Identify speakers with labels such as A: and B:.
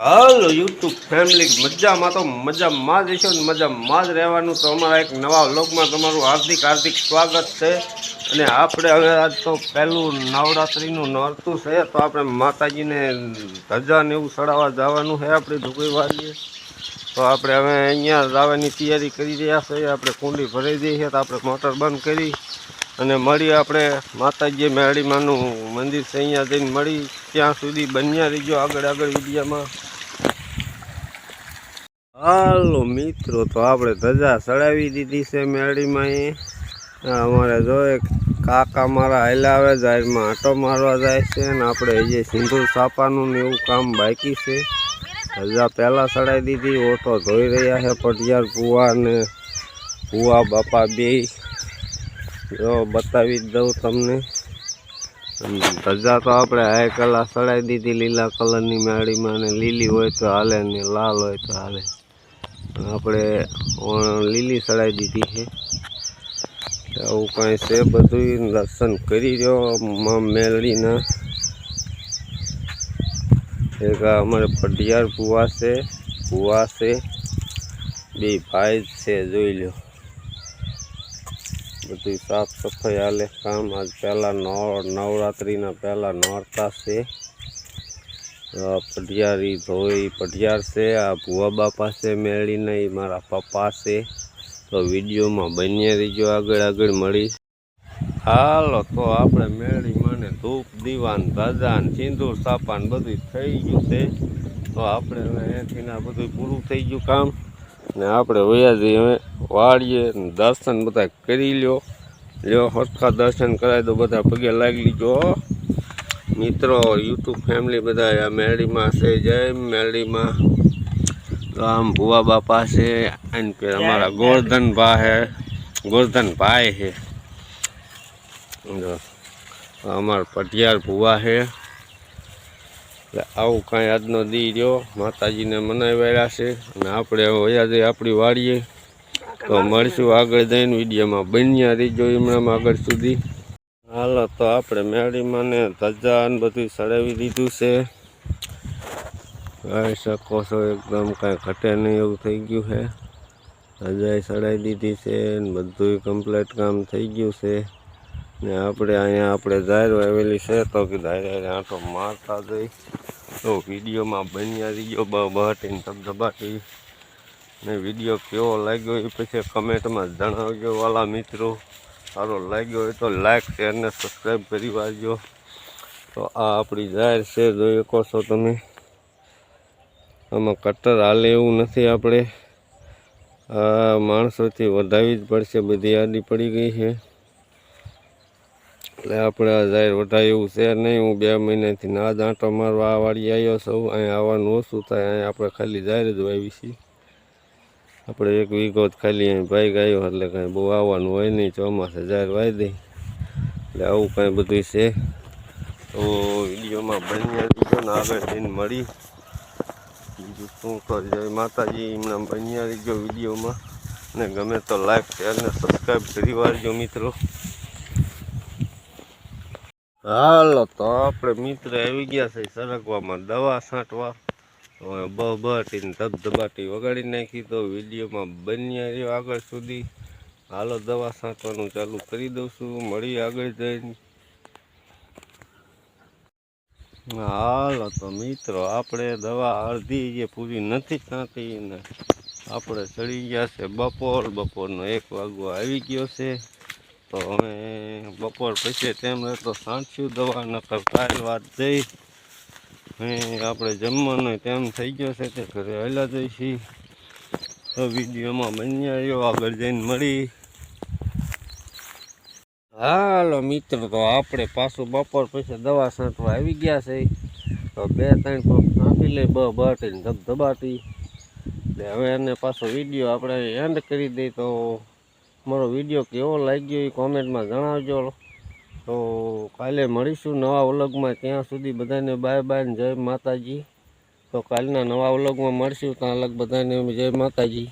A: હાલો YouTube family મજામાં તો મજામાં જ હશો ને મજામાં જ રહેવાનું. તો અમારા એક નવા વ્લોગમાં તમારું હાર્દિક હાર્દિક સ્વાગત છે. અને આપણે હવે આજ તો પહેલું નવરાત્રિનું નોરતું છે, તો આપણે માતાજીને ધજાને એવું ચડાવવા જવાનું છે આપણી ઢુકઈ વાળીએ તો આપણે હવે અહીંયા જવાની તૈયારી કરી રહ્યા છીએ આપણે કુંડી ભરાઈ દઈએ તો આપણે મોટર બંધ કરી. અને મળી આપણે માતાજી મેળીમાનું મંદિર છે, અહીંયા જઈને મળી. ત્યાં સુધી બન્યા રહીજો આગળ આગળ વિડીયામાં. હાલો મિત્રો, તો આપણે ધજા ચડાવી દીધી છે મેળીમાં અમારે જો એક કાકા મારા હલાવે જાહેરમાં આંટો મારવા જાય છે ને આપણે જે સિંદૂર છાપાનું ને એવું કામ બાકી છે. ધજા પહેલાં ચડાવી દીધી, ઓટો ધોઈ રહ્યા છે, પટિયાર ભુવા ને ભુવા બાપા બે. જો બતાવી દઉં તમને. ધજા તો આપણે હાઈ કલા ચડાવી દીધી લીલા કલરની મેળીમાં ને લીલી હોય તો હાલે ને લાલ હોય તો હાલે. આપણે લીલી ચડાવી દીધી છે. આવું કાંઈ છે બધું દર્શન કરી રહ્યો માં મેળીના એક અમારે પઢિયાર ભુવા છે ભુવા છે. બે ભાઈ છે, જોઈ લો બધું સાફ સફાઈ હાલે, કામ આજ પહેલાં નવ, નવરાત્રિના પહેલાં નોરતા છે. આ એ ભોય પટિયાર છે આ ભુવા બાપા છે મેળીને એ મારા પપ્પા છે તો વિડીયોમાં બન્યા રહીજો આગળ આગળ મળી હાલો, તો આપણે મેળી મને ધૂપ, દીવાન, ધજાન, સિંદૂર, સાપાન બધું થઈ ગયું છે. તો આપણે હવે અહીંથી બધું પૂરું થઈ ગયું કામ. ને આપણે વયા જઈએ, હવે વાળીએ દર્શન બધા કરી લ્યો. લ્યો, હરખા દર્શન કરાય તો બધા પગે લાગી લીજો. મિત્રો યુટ્યુબ ફેમિલી બધા આ મેળીમાં છે. જય મેળીમાં તો આમ ભુવા બાપા છે. અને કે અમારા ગોરધનભા છે ગોરધનભાઈ છે જો અમારા પટિયાર ભુવા છે એટલે આવું કાંઈ આજનો દી રહ્યો. માતાજીને મનાવ્યા છે. અને આપણે વયા આપણી વાડીએ. તો મળશું આગળ જઈને વિડીયોમાં. બન્યા રહીજો હમણાં આગળ સુધી. હાલો, તો આપણે મેળીમાં ને ધજા ને બધું સડાવી દીધું છે. જોઈ શકો છો, એકદમ કાંઈ ઘટે નહીં એવું થઈ ગયું છે. ધજાએ ચડાવી દીધી છે ને બધું કમ્પ્લીટ કામ થઈ ગયું છે. ને આપણે અહીંયા આપણે જાહેર આવેલી છે તો કે ધારે આંટો મારતા જઈ. તો વિડીયોમાં બન્યા રહીયો બહાટીને ધબધબાટી. ને વીડિયો કેવો લાગ્યો એ પછી કમેન્ટમાં જણાવજો વાલા મિત્રો. સારો લાગ્યો હોય તો લાઈક શેર ને સબસ્ક્રાઈબ કરી વાળજો. તો આ આપણી જાહેર છે, જોઈ શકો છો તમે. આમાં કટર હાલે એવું નથી આપણે. માણસોથી વધાવી જ પડશે, બધી આડી પડી ગઈ છે. એટલે આપણે આ જાહેર વધારે એવું છે નહીં. હું બે મહિનાથી ના જ મારવા આ વાળી આવ્યો છું. અહીંયા આવવાનું ઓછું થાય, અહીંયા આપણે ખાલી જાહેર જ વાવી છીએ. આપણે એક વીઘો જ ખાલી અહીં ભાઈ ગયો એટલે કાંઈ બહુ આવવાનું હોય નહીં, ચોમાસે જાહેર વાઈ દઈ એટલે આવું કાંઈ બધું છે. તો વિડીયોમાં બન્યા દીધો ને આગળ જઈને મળી. બીજું શું કર જય માતાજી એમના બન્યા દીધો વિડીયોમાં. ને ગમે તો લાઈક શેર ને સબસ્ક્રાઈબ કરી વાળજો મિત્રો. હાલો, તો આપણે મિત્ર આવી ગયા છે સરગવામાં દવા છાંટવા. બ બટીને ધબધબાટી વગાડી નાખી તો વિડીયોમાં બન્યા રહ્યો આગળ સુધી. હાલો દવા છાંટવાનું ચાલુ કરી દઉં છું. મળી આગળ જઈને. હાલો તો મિત્રો, આપણે દવા અડધી જે પૂરી નથી છાંટી ને આપણે ચડી ગયા છે બપોર. બપોરનો એક વાગવો આવી ગયો છે. તો અમે બપોર પછી તેમ તો સાંચ્યું દવા, નકર કાલ વાત જઈ આપણે જમવાનું તેમ થઈ ગયો છે તે ઘરે હાલા જઈશી તો વિડીયોમાં બન્યા આવ્યો આગળ જઈને મળી. હાલો મિત્રો, તો આપણે પાછું બપોર પછી દવા છાંટવા આવી ગયા છે. તો બે ત્રણ પગ છાંટી લઈ, બ, બાટીને ધબધબાટી એટલે હવે એને પાછો વીડિયો આપણે એન્ડ કરી દઈએ તો, મારો વીડિયો કેવો લાગ્યો એ કોમેન્ટમાં જણાવજો. તો કાલે મળીશું નવા વ્લોગમાં. ત્યાં સુધી બધાને બાય બાય જય માતાજી. તો કાલના નવા વ્લોગમાં મળશું. ત્યાં અલગ બધાને જય માતાજી.